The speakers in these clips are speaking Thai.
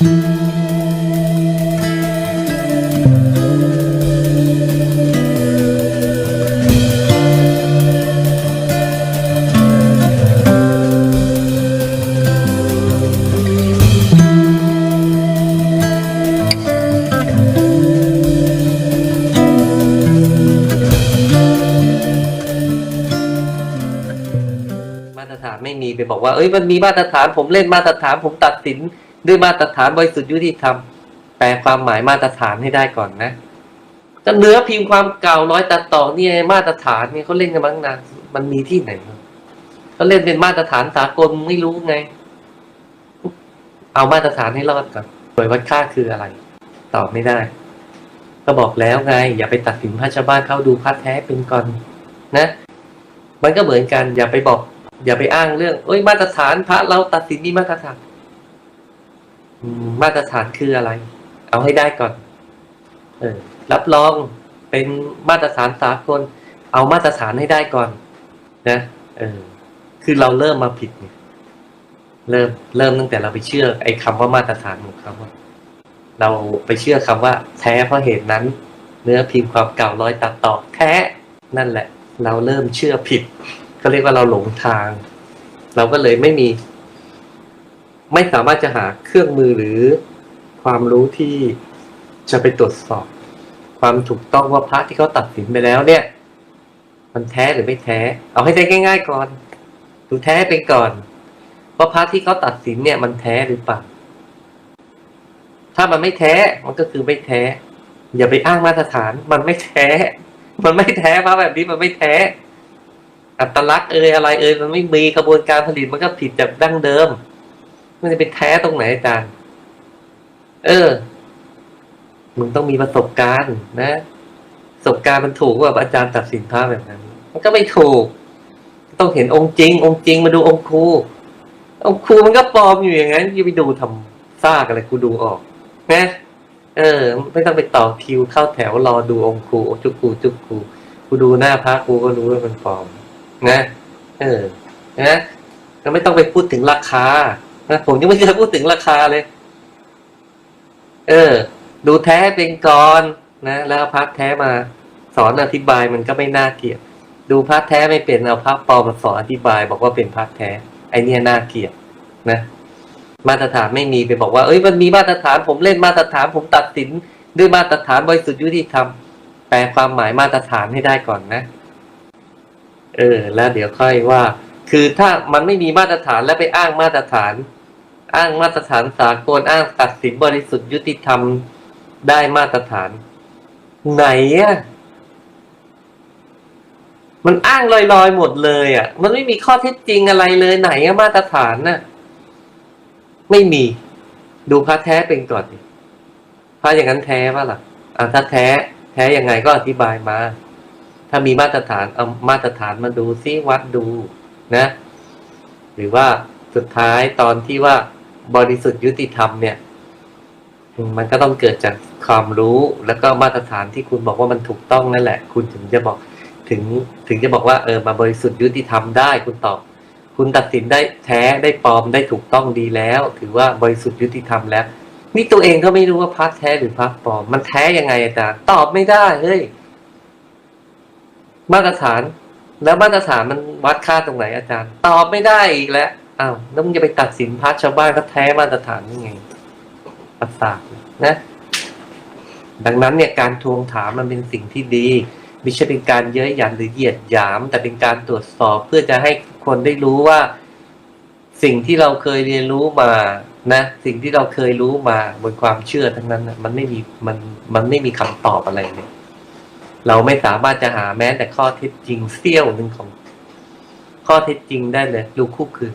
มาตรฐานไม่มีไปบอกว่าเอ้ยมันมีมาตรฐานผมเล่นมาตรฐานผมตัดสิน ด้วยมาตรฐานบริสุทธิ์ยุติธรรม แปลความหมายมาตรฐานให้ได้ก่อนนะก็เนื้อพิมพ์ความเก่าร้อยตัดต่อเนี่ยมาตรฐานเนี่ยเขาเล่นกันมางนานมันมีที่ไหนเขาเล่นเป็นมาตรฐานสากลไม่รู้ไง เอามาตรฐานให้รอดก่อนหน่วยวัดค่าคืออะไร ตอบไม่ได้ ก็บอกแล้วไง อย่าไปตัดสินพระชาวบ้านเข้าดูพระแท้เป็นก่อนนะ มันก็เหมือนกัน อย่าไปบอก อย่าไปอ้างเรื่องเอ้ยมาตรฐานพระเราตัดสินนี่มาตรฐาน มาตรฐานคืออะไร เอาให้ได้ก่อน เออ รับรองเป็นมาตรฐานสากล เอามาตรฐานให้ได้ก่อน นะ เออ คือเราเริ่มมาผิดเนี่ย เริ่ม เริ่มตั้งแต่เราไปเชื่อ ไอ้คำว่ามาตรฐานของเขาอะเราไปเชื่อคำว่า แท้เพราะเหตุนั้น เนื้อพิมพ์ความเก่าร้อยตัดต่อแท้นั่นแหละ เราเริ่มเชื่อผิดก็เรียกว่าเราหลงทาง เราก็เลยไม่มี ไม่สามารถจะหาเครื่องมือหรือความรู้ที่จะไปตรวจสอบ ความถูกต้องว่าพระที่เขาตัดสินไปแล้วเนี่ย มันแท้หรือไม่แท้ เอาให้ได้ง่าย ๆ ก่อน ดูแท้ไปก่อนว่าพระที่เขาตัดสินเนี่ย มันแท้หรือเปล่าถ้ามันไม่แท้มันก็คือไม่แท้ อย่าไปอ้างมาตรฐาน มันไม่แท้ มันไม่แท้พระแบบนี้มันไม่แท้ อัตลักษณ์เอ่ยอะไรเอ่ยมันไม่มีกระบวนการผลิตมันก็ผิดจากดั้งเดิม มันจะไปแท้ตรงไหนอาจารย์ เออ มึงต้องมีประสบการณ์นะประสบการณ์มันถูกว่าอาจารย์ตัดสินพระแบบนั้น มันก็ไม่ถูก ต้องเห็นองค์จริง องค์จริงมาดูองค์ครูองค์ครูมันก็ปลอมอยู่อย่างนั้นอย่าไปดูทำซากอะไรกูดูออกนะเออ ไม่ต้องไปต่อคิวเข้าแถวรอดูองค์ครูจุกครูจุกครูกูดูหน้าพระกูก็รู้ว่ามันปลอม นะ เออ นะก็ไม่ต้องไปพูดถึงราคา นะผมยังไม่เคยพูดถึงราคาเลย เออ ดูแท้เป็นก่อนะ แล้วพักแท้มาสอนอธิบายมันก็ไม่น่าเกลียดดูพักแท้ไม่เป็นเอาพักปลอมมาสอนอธิบาย บอกว่าเป็นพักแท้ ไอเนี่ยน่าเกลียดนะมาตรฐานไม่มีไปบอกว่า เอ้ยมันมีมาตรฐาน ผมเล่นมาตรฐาน ผมตัดสินด้วยมาตรฐานบริสุทธิ์ยุติธรรมแปลความหมายมาตรฐานให้ได้ก่อนนะ เออ แล้วเดี๋ยวค่อยว่า คือถ้ามันไม่มีมาตรฐานแล้วไปอ้างมาตรฐาน อ้างมาตรฐานสากลอ้างตัดสินบริสุทธิ์ยุติธรรมได้มาตรฐาน ไหนอะมันอ้างลอยๆหมดเลยอะมันไม่มีข้อเท็จจริงอะไรเลยไหนอะมาตรฐานน่ะ ไม่มี ดูพระแท้เป็นก่อนดิพระอย่างนั้นแท้ป่ะล่ะอ่าถ้าแท้ แท้ยังไงก็อธิบายมา ถ้ามีมาตรฐานเอามาตรฐานมาดูซิวัดดูนะ หรือว่าสุดท้ายตอนที่ว่า บริสุทธิ์ยุติธรรมเนี่ย มันก็ต้องเกิดจากความรู้แล้วก็มาตรฐานที่คุณบอกว่ามันถูกต้องนั่นแหละ คุณถึงจะบอกถึงถึงจะบอกว่าเออมาบริสุทธิ์ยุติธรรมได้คุณตอบ คุณตัดสินได้แท้ได้ปลอมได้ถูกต้องดีแล้ว ถือว่าบริสุทธิ์ยุติธรรมแล้ว นี่ตัวเองก็ไม่รู้ว่าพัดแท้หรือพัดปลอม มันแท้ยังไงอาจารย์ตอบไม่ได้เฮ้ยมาตรฐาน แล้วมาตรฐานมันวัดค่าตรงไหนอาจารย์ ตอบไม่ได้อีกแล้ว อ้าวแล้วมึงจะไปตัดสินพัดชาวบ้านก็แท้มาตรฐานยังไงประสาทนะ ดังนั้นเนี่ยการทวงถามมันเป็นสิ่งที่ดีไม่ใช่เป็นการเย้ยหยันหรือเหยียดหยาม แต่เป็นการตรวจสอบเพื่อจะให้คนได้รู้ว่า สิ่งที่เราเคยเรียนรู้มานะสิ่งที่เราเคยรู้มาบนความเชื่อทั้งนั้นนะมันไม่มีมันมันไม่มีคำตอบอะไรเลยเราไม่สามารถจะหาแม้แต่ข้อเท็จจริงเสี้ยวหนึ่งของ ข้อเท็จจริงได้เลย รู้คู่คือ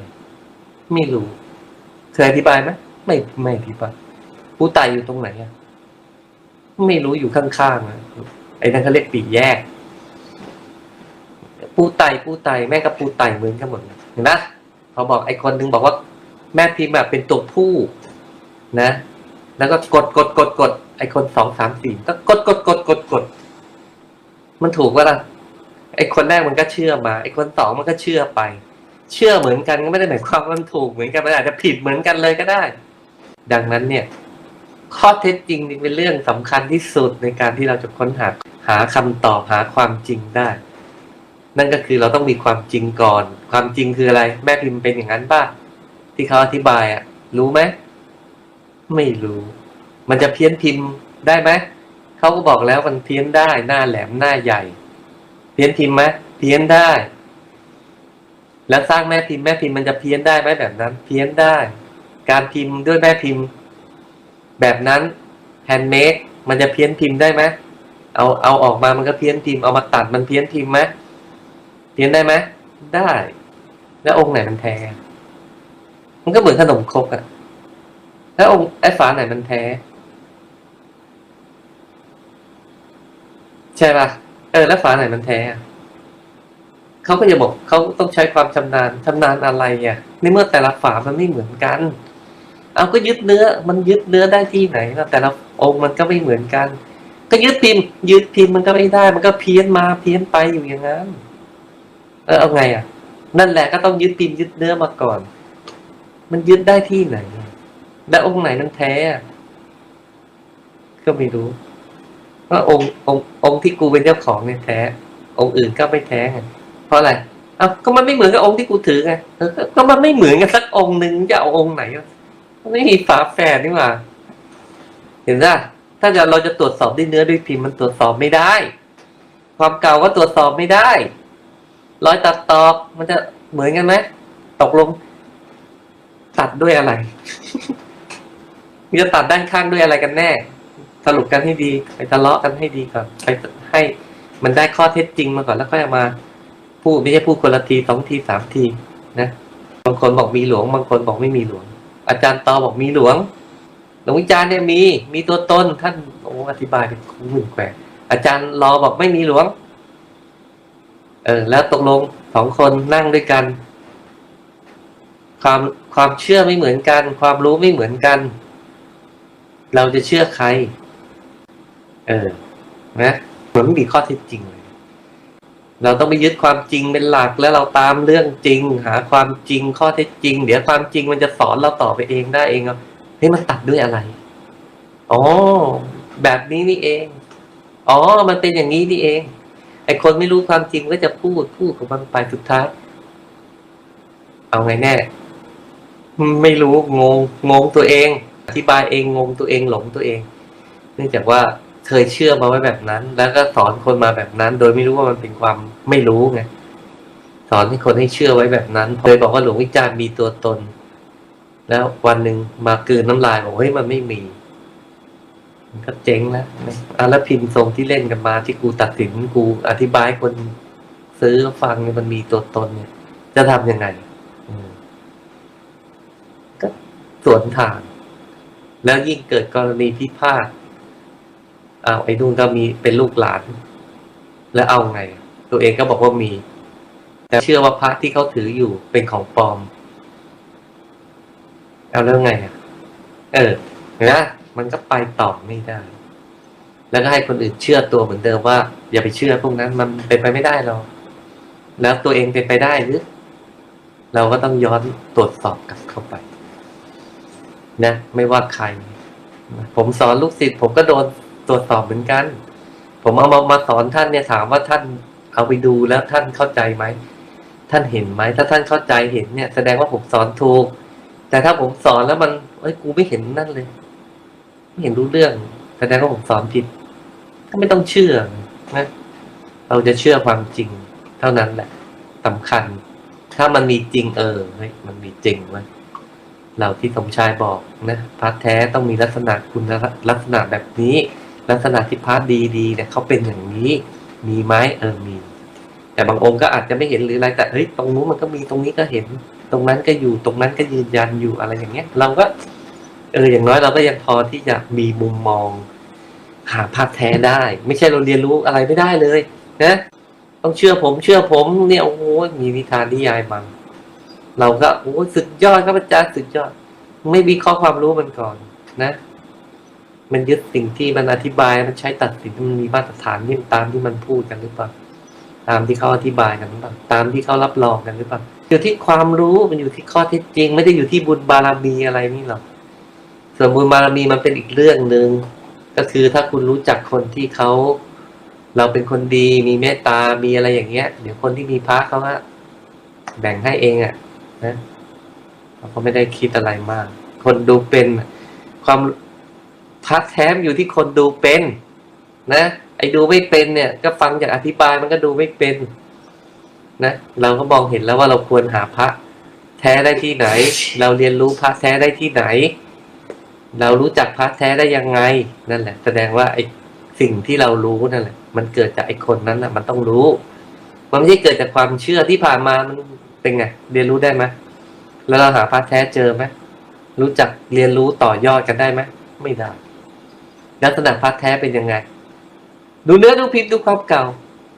ไม่รู้เคยอธิบายไหมไม่ไม่อธิบายผู้ตายอยู่ตรงไหนอะไม่รู้อยู่ข้างๆนะไอ้นั่นเขาเรียกปีแยกปูไตปูไตแม่กับปูไตเหมือนกันหมดเห็นไหมพอบอกไอ้คนหนึ่งบอกว่า แม่พิมพ์แบบเป็นตัวผู้นะ แล้วก็กดกดกดกดไอ้คนสองสามสี่ก็กดกดกดกดกด มันถูกว่าล่ะไอ้คนแรกมันก็เชื่อมา ไอ้คนสองมันก็เชื่อไป เชื่อเหมือนกันก็ไม่ได้หมายความว่ามันถูกเหมือนกันมันอาจจะผิดเหมือนกันเลยก็ได้ ดังนั้นเนี่ย ข้อเท็จจริงนี่เป็นเรื่องสำคัญที่สุดในการที่เราจะค้นหาหาคำตอบหาความจริงได้ นั่นก็คือเราต้องมีความจริงก่อน ความจริงคืออะไร แม่พิมพ์เป็นอย่างนั้นป่ะที่เขาอธิบายอะรู้ไหมไม่รู้ มันจะเพี้ยนพิมพ์ได้ไหมเขาก็บอกแล้วมันเพี้ยนได้หน้าแหลมหน้าใหญ่ เพี้ยนพิมพ์ไหมเพี้ยนได้ แล้วสร้างแม่พิมพ์แม่พิมพ์มันจะเพี้ยนได้ไหมแบบนั้น เพี้ยนได้ การพิมพ์ด้วยแม่พิมพ์ แบบนั้นแฮนด์เมดมันจะเพี้ยนพิมพ์ได้ไหมเอาเอาออกมามันก็เพี้ยนพิมพ์เอามาตัดมันเพี้ยนพิมพ์ไหมเพี้ยนได้ไหมได้ แล้วองค์ไหนมันแท้ มันก็เหมือนขนมครกอะแล้วองค์ไอ้ฝาไหนมันแท้ ใช่ป่ะเออแล้วฝาไหนมันแท้อะ เขาก็จะบอกเขาต้องใช้ความชำนาญชำนาญอะไรอะในเมื่อแต่ละฝามันไม่เหมือนกัน เอาก็ยึดเนื้อมันยึดเนื้อได้ที่ไหนนะแต่ละองค์มันก็ไม่เหมือนกัน ก็ยึดพิมพ์ยึดพิมพ์มันก็ไม่ได้ มันก็เพี้ยนมาเพี้ยนไปอยู่อย่างนั้นเออเอาไงอะ นั่นแหละก็ต้องยึดพิมพ์ยึดเนื้อมาก่อน มันยึดได้ที่ไหน และองค์ไหนมันแท้ก็ไม่รู้ว่าองค์องค์องค์ที่กูเป็นเจ้าของเนี่ยแท้ องค์อื่นก็ไม่แท้ไง เพราะอะไรเอ้าก็มันไม่เหมือนกับองค์ที่กูถือไงก็มันไม่เหมือนกันสักองค์หนึ่งจะเอาองค์ไหนวะมันไม่มีฝาแฝดนี่หว่าเห็นป่ะถ้าจะเราจะตรวจสอบด้วยเนื้อด้วยพิมพ์มันตรวจสอบไม่ได้ ความเก่าก็ตรวจสอบไม่ได้รอยตัดตอกมันจะเหมือนกันไหมตกลง ตัดด้วยอะไรจะตัดด้านข้างด้วยอะไรกันแน่ สรุปกันให้ดี ไปทะเลาะกันให้ดีก่อนไปให้มันได้ข้อเท็จจริงมาก่อนแล้วค่อยมา พูดไม่ใช่พูดคนละทีสองทีสามทีนะบางคนบอกมีหลวง บางคนบอกไม่มีหลวง อาจารย์ตอบอกมีหลวงหลวงวิจารณ์เนี่ยมีมีตัวตนท่านโอ้อธิบายเป็นคู่หมื่นแกวอาจารย์รอบอกไม่มีหลวง เออ แล้วตกลงสองคนนั่งด้วยกัน ความความเชื่อไม่เหมือนกัน ความรู้ไม่เหมือนกัน เราจะเชื่อใคร เออนะมันไม่มีข้อเท็จจริงเลย เราต้องไปยึดความจริงเป็นหลักแล้วเราตามเรื่องจริง หาความจริงข้อเท็จจริง เดี๋ยวความจริงมันจะสอนเราต่อไปเองได้เองอะเฮ้ยมันตัดด้วยอะไรอ๋อแบบนี้นี่เอง อ๋อ มันเป็นอย่างนี้นี่เอง ไอคนไม่รู้ความจริงก็จะพูดพูดของมันไปสุดท้าย เอาไงแน่ ไม่รู้งงงงตัวเอง อธิบายเองงงตัวเองหลงตัวเอง เนื่องจากว่า เคยเชื่อมาไว้แบบนั้น แล้วก็สอนคนมาแบบนั้น โดยไม่รู้ว่ามันเป็นความไม่รู้ไงสอนให้คนให้เชื่อไว้แบบนั้นเคยบอกว่าหลวงวิจารณ์มีตัวตน แล้ววันหนึ่งมากลืนน้ำลายบอกเฮ้ยมันไม่มี มันก็เจ๊งแล้วอะแล้วพิมพ์ทรงที่เล่นกันมาที่กูตัดสินกูอธิบายให้คนซื้อฟังเนี่ยมันมีตัวตนเนี่ย จะทำยังไงก็สวนทาง แล้วยิ่งเกิดกรณีพิพาท อ้าวไอ้นู่นก็มีเป็นลูกหลาน แล้วเอาไง ตัวเองก็บอกว่ามี แต่เชื่อว่าพระที่เขาถืออยู่เป็นของปลอม เอาแล้วไงอะเออเนไหมมันก็ไปต่อไม่ได้ แล้วก็ให้คนอื่นเชื่อตัวเหมือนเดิมว่า อย่าไปเชื่อพวกนั้น มันเป็นไปไม่ได้หรอกแล้วตัวเองเป็นไปได้หรือเราก็ต้องย้อนตรวจสอบกลับเข้าไป นะ ไม่ว่าใคร ผมสอนลูกศิษย์ผมก็โดน ตรวจสอบเหมือนกัน ผมเอามามาสอนท่านเนี่ยถามว่าท่านเอาไปดูแล้วท่านเข้าใจไหมท่านเห็นไหมถ้าท่านเข้าใจเห็นเนี่ย แสดงว่าผมสอนถูก แต่ถ้าผมสอนแล้วมันเอ้ยกูไม่เห็นนั่นเลย ไม่เห็นรู้เรื่อง แสดงว่าผมสอนผิด ก็ไม่ต้องเชื่อนะเราจะเชื่อความจริง เท่านั้นแหละสำคัญ ถ้ามันมีจริงเออเฮ้ยมันมีจริงว้ยเราที่สมชายบอกนะพาร์ทแท้ต้องมีลักษณะคุณลักษณะแบบนี้ ลักษณะที่พาร์ทดีๆเนี่ยเขาเป็นอย่างนี้มีไหมเออมี แต่บางองค์ก็อาจจะไม่เห็นหรืออะไรแต่เฮ้ยตรงนู้นมันก็มีตรงนี้ก็เห็น ตรงนั้นก็อยู่ตรงนั้นก็ยืนยันอยู่อะไรอย่างเงี้ย เราก็ เอออย่างน้อยเราก็ยังพอที่จะมีมุมมอง หาภาพแท้ได้ ไม่ใช่เราเรียนรู้อะไรไม่ได้เลยนะต้องเชื่อผมเชื่อผมเนี่ยโอ้โหมีนิทานนิยายมังเราก็โอ้สุดยอดครับอาจารย์สุดยอด ไม่วิเคราะห์ความรู้มันก่อนนะ มันยึดสิ่งที่มันอธิบายมันใช้ตัดสินมันมีมาตรฐานที่ตามที่มันพูดกันหรือเปล่าตามที่เขาอธิบายกันหรือเปล่าตามที่เขารับรองกันหรือเปล่าอยู่ที่ความรู้มันอยู่ที่ข้อเท็จจริง ไม่ได้อยู่ที่บุญบารมีอะไรนี่หรอกส่วนบุญบารมีมันเป็นอีกเรื่องหนึ่งก็คือถ้าคุณรู้จักคนที่เขาเราเป็นคนดีมีเมตตา มีอะไรอย่างเงี้ย เดี๋ยวคนที่มีพระเขาก็แบ่งให้เองอะ่ะนะเขาก็ไม่ได้คิดอะไรมาก คนดูเป็นความ พระแท้มอยู่ที่คนดูเป็น นะไอ้ดูไม่เป็นเนี่ย ก็ฟังจากอธิบายมันก็ดูไม่เป็นนะเราก็มองเห็นแล้วว่าเราควรหาพระแท้ได้ที่ไหน เราเรียนรู้พระแท้ได้ที่ไหน เรารู้จักพระแท้ได้ยังไงนั่นแหละ แสดงว่าไอ้สิ่งที่เรารู้นั่นแหละ มันเกิดจากไอ้คนนั้นนะมันต้องรู้ มันไม่ใช่เกิดจากความเชื่อที่ผ่านมามันเป็นไงเรียนรู้ได้ไหมแล้วเราหาพระแท้เจอไหมรู้จักเรียนรู้ต่อยอดกันได้ไหมไม่ได้ ลักษณะพระแท้เป็นยังไง ดูเนื้อดูพิมพ์ดูความเก่า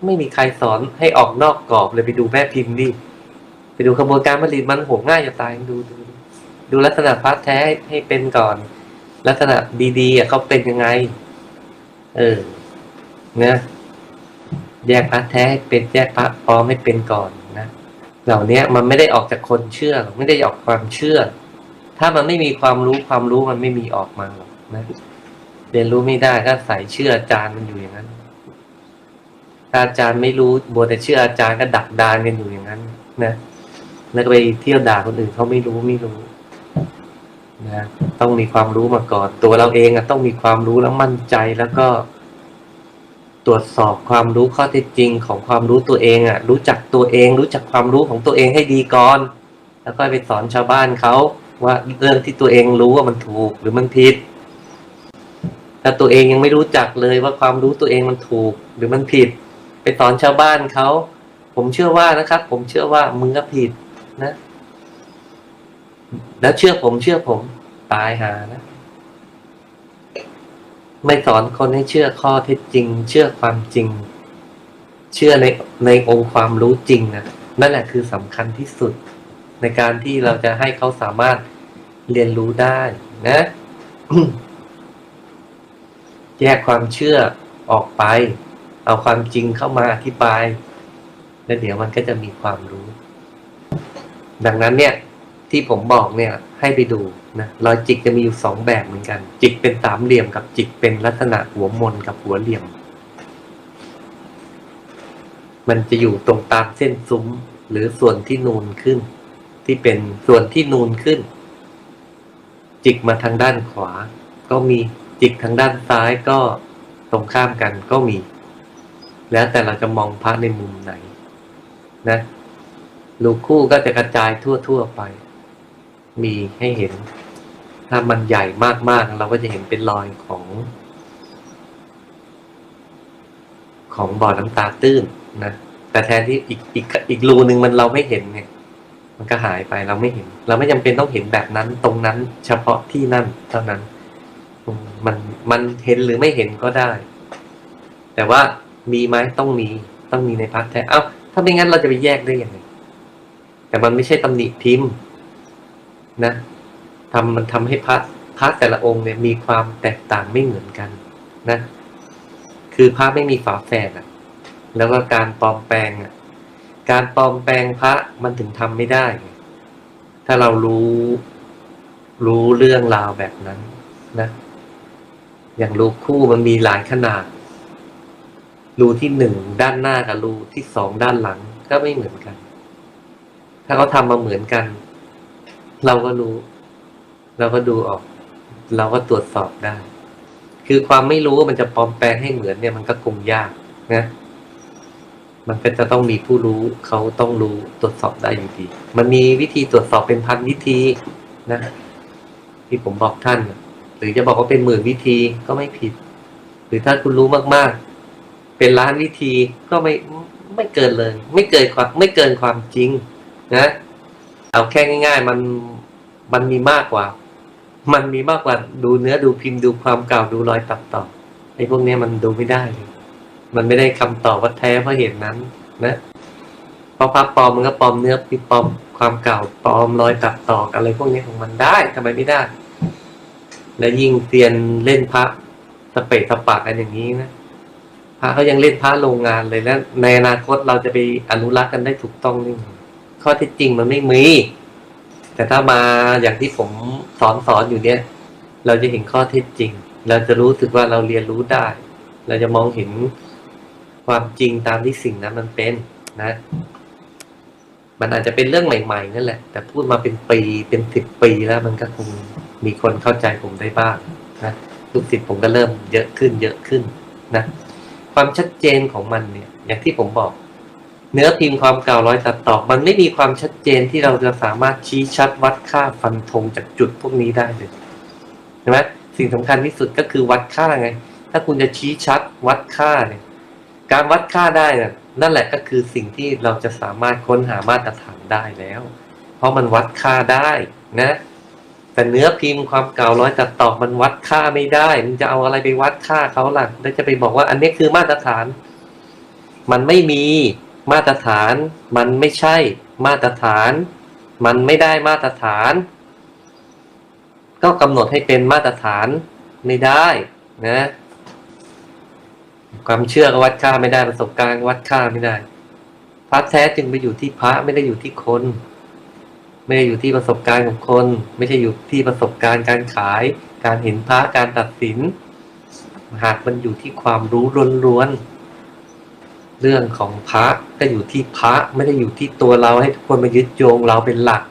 ไม่มีใครสอนให้ออกนอกกรอบเลยไปดูแม่พิมพ์ดิไปดูขบวนการผลิตมันโหง่ายจะตายดูดูดูลักษณะพระแท้ให้เป็นก่อน ลักษณะดีๆอะเขาเป็นยังไง เออนะแยกพระแท้ให้เป็นแยกพระปลอมให้เป็นก่อนนะเหล่านี้มันไม่ได้ออกจากคนเชื่อไม่ได้ออกความเชื่อ ถ้ามันไม่มีความรู้ความรู้มันไม่มีออกมาหรอกนะ เรียนรู้ไม่ได้ก็ใส่เชื่ออาจารย์มันอยู่อย่างนั้นถ้าอาจารย์ไม่รู้บัวแต่เชื่ออาจารย์ก็ดักดานกันอยู่อย่างนั้น นะแล้วก็ไปเที่ยวด่าคนอื่นเขาไม่รู้ไม่รู้นะต้องมีความรู้มาก่อน ตัวเราเองอะต้องมีความรู้แล้วมั่นใจแล้วก็ ตรวจสอบความรู้ข้อเท็จจริงของความรู้ตัวเองอะรู้จักตัวเอง รู้จักความรู้ของตัวเองให้ดีก่อน แล้วก็ไปสอนชาวบ้านเขาว่าเรื่องที่ตัวเองรู้ว่ามันถูกหรือมันผิด ถ้าตัวเองยังไม่รู้จักเลยว่าความรู้ตัวเองมันถูกหรือมันผิด ไปสอนชาวบ้านเขา ผมเชื่อว่านะครับ ผมเชื่อว่ามึงก็ผิดนะ แล้วเชื่อผมเชื่อผมตายหานะ ไม่สอนคนให้เชื่อข้อเท็จจริง เชื่อความจริง เชื่อในในองค์ความรู้จริงนะนั่นแหละคือสำคัญที่สุด ในการที่เราจะให้เขาสามารถเรียนรู้ได้นะ แยกความเชื่อออกไป เอาความจริงเข้ามาอธิบาย แล้วเดี๋ยวมันก็จะมีความรู้ ดังนั้นเนี่ยที่ผมบอกเนี่ยให้ไปดูนะรอยจิกจะมีอยู่สองแบบเหมือนกัน จิกเป็นสามเหลี่ยมกับจิกเป็นลักษณะหัวมนกับหัวเหลี่ยม มันจะอยู่ตรงตามเส้นซุ้มหรือส่วนที่นูนขึ้น ที่เป็นส่วนที่นูนขึ้น จิกมาทางด้านขวาก็มี จิกทางด้านซ้ายก็ตรงข้ามกันก็มี แล้วแต่เราจะมองพระในมุมไหนนะลูกคู่ก็จะกระจายทั่ว ๆ ไป มีให้เห็น ถ้ามันใหญ่มากๆ เราก็จะเห็นเป็นรอยของ ของบ่อน้ำตาตื้นนะแต่แทนที่อีกอีกอีกรูหนึ่งมันเราไม่เห็นเนี่ย มันก็หายไปเราไม่เห็น เราไม่จำเป็นต้องเห็นแบบนั้นตรงนั้น เฉพาะที่นั่นเท่านั้น มันมันเห็นหรือไม่เห็นก็ได้ แต่ว่ามีไหมต้องมีต้องมีในพักแท้เอ้าถ้าไม่งั้นเราจะไปแยกได้ยังไงแต่มันไม่ใช่ตำหนิพิมพ์นะทำมันทำให้พระพระแต่ละองค์เนี่ยมีความแตกต่างไม่เหมือนกันนะ คือพระไม่มีฝาแฝดอะแล้วก็การปลอมแปลงอะการปลอมแปลงพระมันถึงทำไม่ได้ ถ้าเรารู้รู้เรื่องราวแบบนั้นนะ อย่างรูคู่มันมีหลายขนาด รูที่หนึ่งด้านหน้ากับรูที่สองด้านหลังก็ไม่เหมือนกัน ถ้าเขาทำมาเหมือนกัน เราก็รู้ เราก็ดูออก เราก็ตรวจสอบได้ คือความไม่รู้ว่ามันจะปลอมแปลงให้เหมือนเนี่ยมันก็คงยากนะมันก็จะต้องมีผู้รู้เขาต้องรู้ตรวจสอบได้อยู่ดี มันมีวิธีตรวจสอบเป็นพันวิธีนะ ที่ผมบอกท่าน หรือจะบอกว่าเป็นหมื่นวิธีก็ไม่ผิด หรือถ้าคุณรู้มากๆ เป็นล้านวิธีก็ไม่ไม่เกินเลย ไม่เกินความไม่เกินความจริง นะ เอาแค่ง่าย ๆ มันมันมีมากกว่า มันมีมากกว่าดูเนื้อดูพิมพ์ดูความเก่าดูรอยตัดต่อไอ้พวกนี้มันดูไม่ได้เลยมันไม่ได้คำตอบว่าแท้เพราะเหตุนั้น นะเพราะพระปลอมมันก็ปลอมเนื้อปิปลอมความเก่าปลอมรอยตัดต่ออะไรพวกนี้ของมันได้ทำไมไม่ได้ และยิ่งเตียนเล่นพระสเปะสปะกันอย่างนี้นะพระเขายังเล่นพระโรงงานเลยแล้ว ในอนาคตเราจะไปอนุรักษ์กันได้ถูกต้องนี่ข้อเท็จจริงมันไม่มี แต่ถ้ามาอย่างที่ผมสอนสอนอยู่เนี่ย เราจะเห็นข้อเท็จจริง เราจะรู้สึกว่าเราเรียนรู้ได้ เราจะมองเห็นความจริงตามที่สิ่งนั้นมันเป็นนะ มันอาจจะเป็นเรื่องใหม่ๆนั่นแหละ แต่พูดมาเป็นปีเป็นสิบปีแล้วมันก็คงมีคนเข้าใจผมได้บ้างนะลูกศิษย์ผมก็เริ่มเยอะขึ้นเยอะขึ้นนะความชัดเจนของมันเนี่ย อย่างที่ผมบอก เนื้อพิมพ์ความเก่าร้อยตัดต่อมันไม่มีความชัดเจนที่เราจะสามารถชี้ชัดวัดค่าฟันธงจากจุดพวกนี้ได้เลยใช่ไหมสิ่งสำคัญที่สุดก็คือวัดค่าไง ถ้าคุณจะชี้ชัดวัดค่าเนี่ย การวัดค่าได้น่ะ นั่นแหละก็คือสิ่งที่เราจะสามารถค้นหามาตรฐานได้แล้ว เพราะมันวัดค่าได้นะ แต่เนื้อพิมพ์ความเก่าร้อยตัดต่อมันวัดค่าไม่ได้ มันจะเอาอะไรไปวัดค่าเขาล่ะแล้วจะไปบอกว่าอันนี้คือมาตรฐาน มันไม่มีมาตรฐาน มันไม่ใช่มาตรฐาน มันไม่ได้มาตรฐาน ก็กำหนดให้เป็นมาตรฐานไม่ได้นะ ความเชื่อก็วัดค่าไม่ได้ประสบการณ์วัดค่าไม่ได้พระแท้จึงไปอยู่ที่พระไม่ได้อยู่ที่คน ไม่ได้อยู่ที่ประสบการณ์ของคน ไม่ใช่อยู่ที่ประสบการณ์การขาย การเห็นพระการตัดสิน หากมันอยู่ที่ความรู้ล้วนๆเรื่องของพระก็อยู่ที่พระไม่ได้อยู่ที่ตัวเราให้ทุกคนมายึดโยงเราเป็นหลัก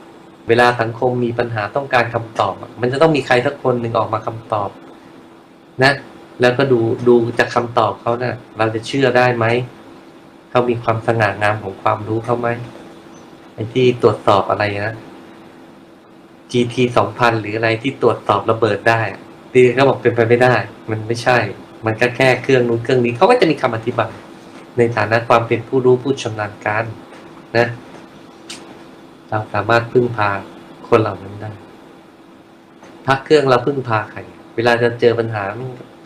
เวลาสังคมมีปัญหาต้องการคำตอบ มันจะต้องมีใครสักคนหนึ่งออกมาคำตอบ นะ แล้วก็ดูดูจากคำตอบเขานะ่ะ เราจะเชื่อได้ไหมเขามีความสง่างามของความรู้เขาไหมไอ้ที่ตรวจสอบอะไรนะ GT สองพันหรืออะไรที่ตรวจสอบระเบิดได้ดีเขาบอกเป็นไปไม่ได้ มันไม่ใช่ มันก็แค่เครื่องนู้นเครื่องนี้เขาก็จะมีคำอธิบายในฐานะความเป็นผู้รู้ผู้ชำนาญการนะ เราสามารถพึ่งพาคนเหล่านั้นได้พักเครื่องเราพึ่งพาใคร เวลาจะเจอปัญหา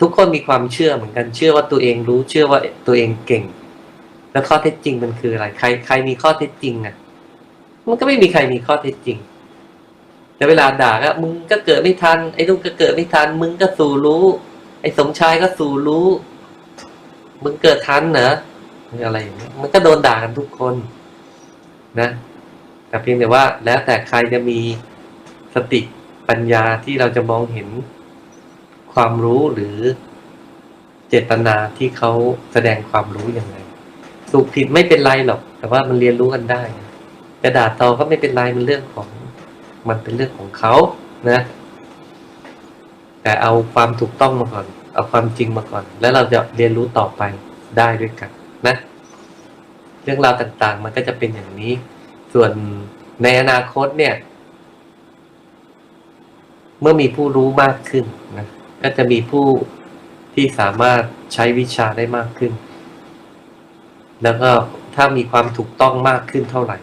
ทุกคนมีความเชื่อเหมือนกันเชื่อว่าตัวเองรู้เชื่อว่าตัวเองเก่ง แล้วข้อเท็จจริงมันคืออะไร ใครใครมีข้อเท็จจริงอะ มันก็ไม่มีใครมีข้อเท็จจริง แต่เวลาด่าก็มึงก็เกิดไม่ทันไอ้นุ่งก็เกิดไม่ทันมึงก็สู่รู้ ไอ้สมชายก็สู่รู้ มึงเกิดทันเหรออะไรอย่างเงี้ยมันก็โดนด่ากันทุกคน นะแต่เพียงแต่ว่าแล้วแต่ใครจะมีสติปัญญาที่เราจะมองเห็น ความรู้หรือเจตนาที่เขาแสดงความรู้อย่างไรถูกผิดไม่เป็นไรหรอก แต่ว่ามันเรียนรู้กันได้กระดาษตอก็ไม่เป็นไรมันเรื่องของ มันเป็นเรื่องของเขานะ แต่เอาความถูกต้องมาก่อน เอาความจริงมาก่อน แล้วเราจะเรียนรู้ต่อไปได้ด้วยกันนะ เรื่องราวต่างๆ มันก็จะเป็นอย่างนี้ ส่วนในอนาคตเนี่ย เมื่อมีผู้รู้มากขึ้นนะ ก็จะมีผู้ที่สามารถใช้วิชาได้มากขึ้น แล้วก็ถ้ามีความถูกต้องมากขึ้นเท่าไหร่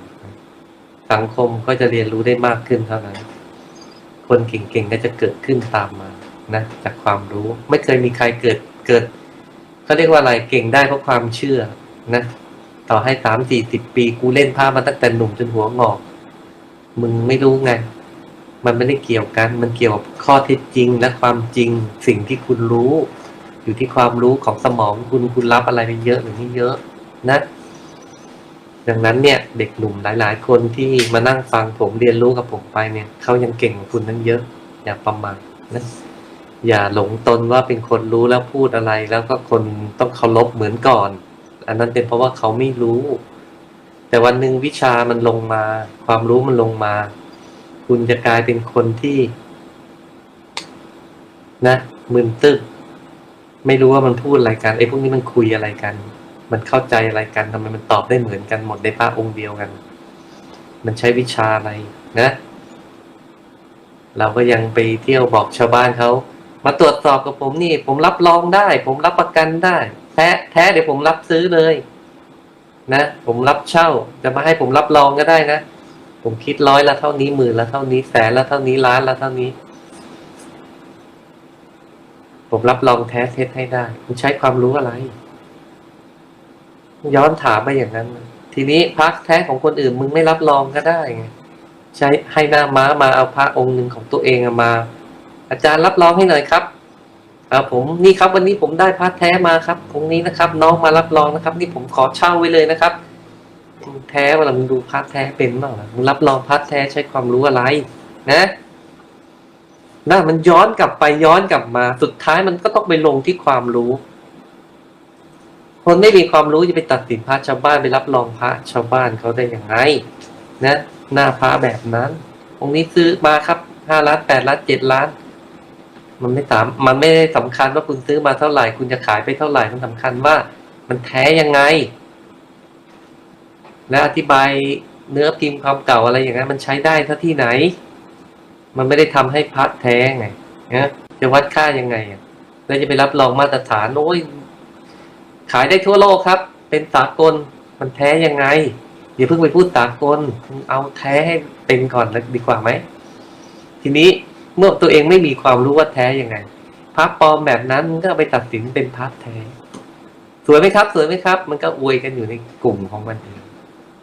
สังคมก็จะเรียนรู้ได้มากขึ้นเท่านั้น คนเก่งๆก็จะเกิดขึ้นตามมานะจากความรู้ ไม่เคยมีใครเกิดเกิดเขาเรียกว่าอะไรเก่งได้เพราะความเชื่อนะต่อให้สามสี่สิบปีกูเล่นผ้ามาตั้งแต่หนุ่มจนหัวงอก มึงไม่รู้ไง มันไม่ได้เกี่ยวกัน มันเกี่ยวกับข้อเท็จจริงและความจริงสิ่งที่คุณรู้ อยู่ที่ความรู้ของสมองคุณคุณรับอะไรไปเยอะหรือไม่เยอะนะ ดังนั้นเนี่ยเด็กหนุ่มหลาย ๆ คนที่มานั่งฟังผมเรียนรู้กับผมไปเนี่ยเขายังเก่งกว่าคุณนั้นเยอะ อย่าประมาทนะอย่าหลงตนว่าเป็นคนรู้แล้วพูดอะไร แล้วก็คนต้องเคารพเหมือนก่อน อันนั้นเป็นเพราะว่าเขาไม่รู้ แต่วันหนึ่งวิชามันลงมา ความรู้มันลงมา คุณจะกลายเป็นคนที่ นะมึนตึกไม่รู้ว่ามันพูดอะไรกันไอ้พวกนี้มันคุยอะไรกัน มันเข้าใจอะไรกันทำไมมันตอบได้เหมือนกันหมดในพระองค์เดียวกัน มันใช้วิชาอะไรนะ เราก็ยังไปเที่ยวบอกชาวบ้านเขามาตรวจสอบกับผมนี่ ผมรับรองได้ ผมรับประกันได้ แท้แท้เดี๋ยวผมรับซื้อเลย นะ ผมรับเช่าจะมาให้ผมรับรองก็ได้นะ ผมคิดร้อยละเท่านี้หมื่นละเท่านี้แสนละเท่านี้ล้านละเท่านี้ ผมรับรองแท้เท็จให้ได้คุณใช้ความรู้อะไร ย้อนถามไปอย่างนั้น ทีนี้พักแท้ของคนอื่นมึงไม่รับรองก็ได้ไงใช้ให้หน้าม้ามาเอาพระองค์หนึ่งของตัวเองมา อาจารย์รับรองให้หน่อยครับเอาผมนี่ครับวันนี้ผมได้พระแท้มาครับองค์นี้นะครับ น้องมารับรองนะครับ นี่ผมขอเช่าไว้เลยนะครับ แท้เวลามึงดูพระแท้เป็นเปล่าล่ะมึงรับรองพระแท้ใช้ความรู้อะไร นะนะมันย้อนกลับไปย้อนกลับมา สุดท้ายมันก็ต้องไปลงที่ความรู้ คนไม่มีความรู้จะไปตัดสินพระชาวบ้านไปรับรองพระชาวบ้านเขาได้ยังไงนะหน้าพระแบบนั้น องค์นี้ซื้อมาครับห้าล้านแปดล้านเจ็ดล้าน มันไม่สามมันไม่ได้สำคัญว่าคุณซื้อมาเท่าไหร่ คุณจะขายไปเท่าไหร่มันสำคัญว่า มันแท้ยังไง และอธิบายเนื้อพิมพ์ความเก่าอะไรอย่างนั้นมันใช้ได้ท่าที่ไหน มันไม่ได้ทำให้พัดแท้ไงนะจะวัดค่ายังไงแล้วจะไปรับรองมาตรฐานโอ้ยขายได้ทั่วโลกครับ เป็นสากลมันแท้ยังไงอย่าเพิ่งไปพูดสากลเอาแท้ให้เป็นก่อนดีกว่าไหมทีนี้เมื่อตัวเองไม่มีความรู้ว่าแท้ยังไงพระปลอมแบบนั้นก็ไปตัดสินเป็นพระแท้ สวยไหมครับ สวยไหมครับ มันก็อวยกันอยู่ในกลุ่มของมันเอง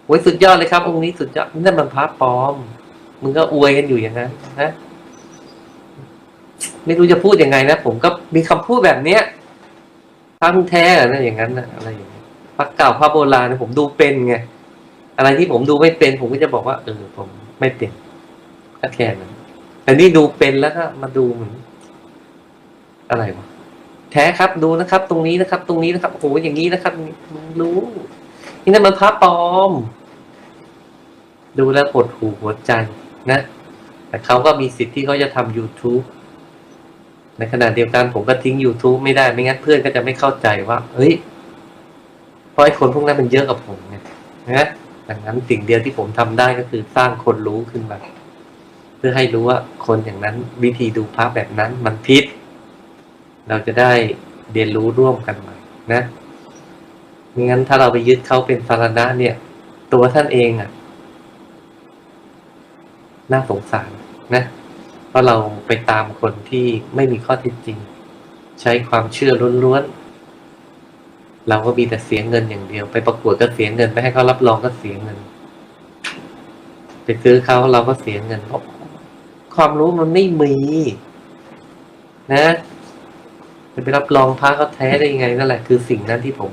โอ้ยสุดยอดเลยครับ องค์นี้สุดยอดนั่นมันพระปลอม มึงก็อวยกันอยู่อย่างนั้นนะไม่รู้จะพูดยังไงนะผมก็มีคำพูดแบบเนี้ยพระมึงแท้เหรอนะอย่างนั้นนะอะไรอย่างเงี้ยพระเก่าพระโบราณผมดูเป็นไงอะไรที่ผมดูไม่เป็น ผมก็จะบอกว่าเออผมไม่เป็นก็แค่นั้นแต่นี่ดูเป็นแล้วก็มาดูเหมือนอะไรวะแท้ครับดูนะครับ ตรงนี้นะครับ ตรงนี้นะครับโอ้โหอย่างนี้นะครับมึงรู้ นี่นั่นมันพระปลอม ดูแล้วปวดหูหัวใจนะ แต่เขาก็มีสิทธิ์ที่เขาจะทำ YouTube ในขณะเดียวกันผมก็ทิ้ง YouTube ไม่ได้ไม่งั้นเพื่อนก็จะไม่เข้าใจว่า เฮ้ยเพราะไอ้คนพวกนั้นมันเยอะกับผมไงนะดังนั้นสิ่งเดียวที่ผมทำได้ก็คือสร้างคนรู้ขึ้นมา เพื่อให้รู้ว่าคนอย่างนั้นวิธีดูภาพแบบนั้นมันผิดเราจะได้เรียนรู้ร่วมกันใหม่นะ งั้นถ้าเราไปยึดเขาเป็นสารณะเนี่ย ตัวท่านเองอะ น่าสงสารนะ เพราะเราไปตามคนที่ไม่มีข้อเท็จจริง ใช้ความเชื่อล้วนๆ เราก็มีแต่เสียเงินอย่างเดียว ไปประกวดก็เสียเงินไปให้เขารับรองก็เสียเงิน ไปซื้อเขาเราก็เสียเงินเพราะความรู้มันไม่มี นะจะไปรับรองพระเขาแท้ได้ยังไงนั่นแหละคือสิ่งนั้นที่ผม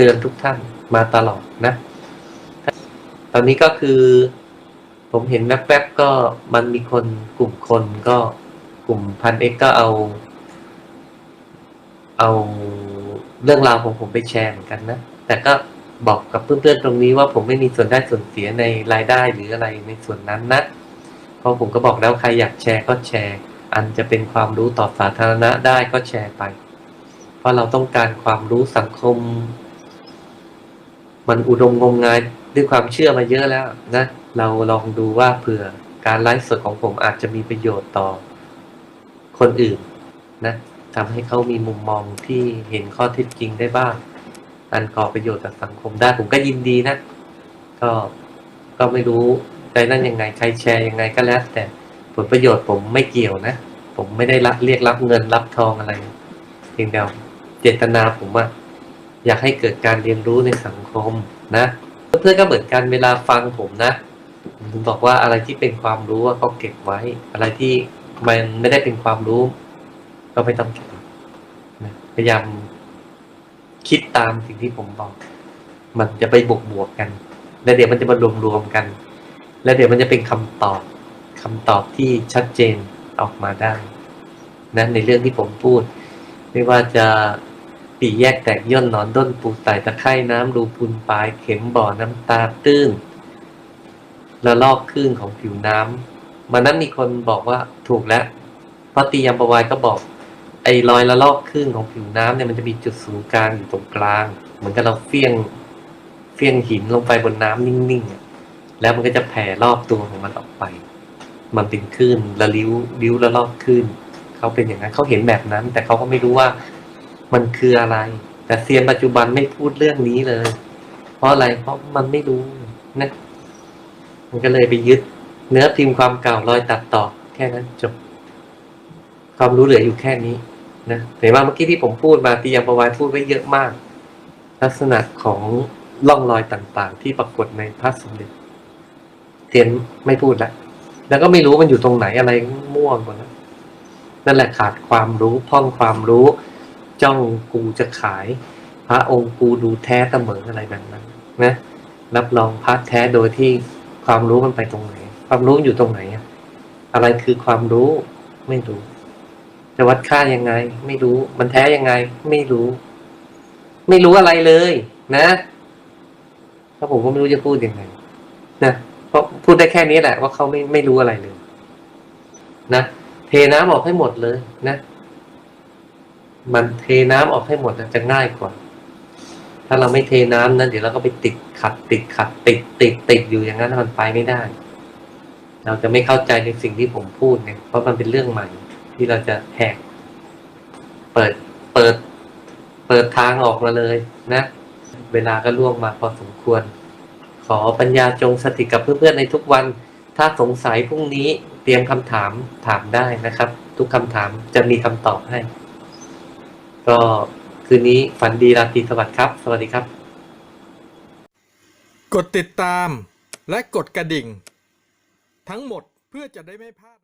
ตือนทุกท่านมาตลอดนะ ตอนนี้ก็คือผมเห็นแวบๆก็มันมีคนกลุ่มคนก็กลุ่มพันเอ็กก็เอา เอาเรื่องราวของผมไปแชร์เหมือนกันนะ แต่ก็บอกกับเพื่อนๆตรงนี้ว่าผมไม่มีส่วนได้ส่วนเสียในรายได้หรืออะไรในส่วนนั้นนะ เพราะผมก็บอกแล้วใครอยากแชร์ก็แชร์ อันจะเป็นความรู้ต่อสาธารณะได้ก็แชร์ไป เพราะเราต้องการความรู้สังคม มันอุดมงมงายด้วยความเชื่อมาเยอะแล้วนะ เราลองดูว่าเผื่อการไลฟ์สดของผมอาจจะมีประโยชน์ต่อคนอื่นนะทำให้เขามีมุมมองที่เห็นข้อเท็จจริงได้บ้าง อันก่อประโยชน์กับสังคมได้ผมก็ยินดีนะ ก็ก็ไม่รู้ใจนั่นยังไงใครแชร์ยังไงก็แล้ว แต่ผลประโยชน์ผมไม่เกี่ยวนะ ผมไม่ได้รับเรียกรับเงินรับทองอะไรเพียงแต่เจตนาผมอะ อยากให้เกิดการเรียนรู้ในสังคมนะเพื่อนๆก็เหมือนกันเวลาฟังผมนะผมบอกว่าอะไรที่เป็นความรู้ก็เก็บไว้ อะไรที่มันไม่ได้เป็นความรู้ ก็ไม่ต้องเก็บนะพยายามคิดตามสิ่งที่ผมบอก มันจะไปบวกบวกๆกัน แล้วเดี๋ยวมันจะมารวมรวมๆกัน แล้วเดี๋ยวมันจะเป็นคำตอบคำตอบที่ชัดเจนออกมาได้นะในเรื่องที่ผมพูด ไม่ว่าจะ ปีแยกแตกย่นหนอนด้นปูไต่ตะไคร่น้ำรูพุนปลายเข็มบ่อน้ำตาตื้นละลอกคลื่นของผิวน้ำมันนั้นมีคนบอกว่าถูกแล้วพระตียมประวายก็บอก ไอ้รอยละลอกคลื่นของผิวน้ำเนี่ยมันจะมีจุดศูนย์กลางอยู่ตรงกลาง เหมือนกับเราเฟี้ยงเฟี้ยงหินลงไปบนน้ำนิ่งๆแล้วมันก็จะแผ่รอบตัวของมันออกไป มันเป็นคลื่นละลิ้วลิ้วละลอกคลื่นเขาเป็นอย่างนั้นเขาเห็นแบบนั้น แต่เขาก็ไม่รู้ว่า มันคืออะไร แต่เซียนปัจจุบันไม่พูดเรื่องนี้เลย เพราะอะไรเพราะมันไม่รู้นะมันก็เลยไปยึด เนื้อพิมพ์ความเก่ารอยตัดต่อ แค่นั้นจบ ความรู้เหลืออยู่แค่นี้นะเห็นว่าเมื่อกี้ที่ผมพูดมาที่ยังประวายพูดไว้เยอะมาก ลักษณะของร่องรอยต่างๆ ที่ปรากฏในพระสมเด็จเทียนไม่พูดละแล้วก็ไม่รู้มันอยู่ตรงไหนอะไรม่วงหมดแล้วนั่นแหละขาดความรู้พ่องความรู้ จ้องกูจะขาย พระองค์กูดูแท้เสมออะไรแบบนั้นนะรับรองพระแท้โดยที่ความรู้มันไปตรงไหน ความรู้อยู่ตรงไหนอะอะไรคือความรู้ไม่รู้จะวัดค่ายังไง ไม่รู้มันแท้ยังไง ไม่รู้ ไม่รู้อะไรเลย นะถ้าผมก็ไม่รู้จะพูดยังไงนะเพราะพูดได้แค่นี้แหละว่าเขาไม่ไม่รู้อะไรเลย นะเทน้ำออกให้หมดเลย นะ มันเทน้ำออกให้หมดจะง่ายกว่า ถ้าเราไม่เทน้ำนะเดี๋ยวเราก็ไปติดขัดติดขัดติดติดติดอยู่อย่างนั้นมันไปไม่ได้ เราจะไม่เข้าใจในสิ่งที่ผมพูดเนี่ยเพราะมันเป็นเรื่องใหม่ ที่เราจะแหกเปิดเปิดเปิดทางออกมาเลยนะ เวลาก็ล่วงมาพอสมควร ขอปัญญาจงสถิตกับเพื่อนๆในทุกวัน ถ้าสงสัยพรุ่งนี้เตรียมคำถามถามได้นะครับ ทุกคำถามจะมีคำตอบให้ ก็คืนนี้ฝันดีราตรีสวัสดิ์ครับ สวัสดีครับ กดติดตามและกดกระดิ่ง ทั้งหมดเพื่อจะได้ไม่พลาด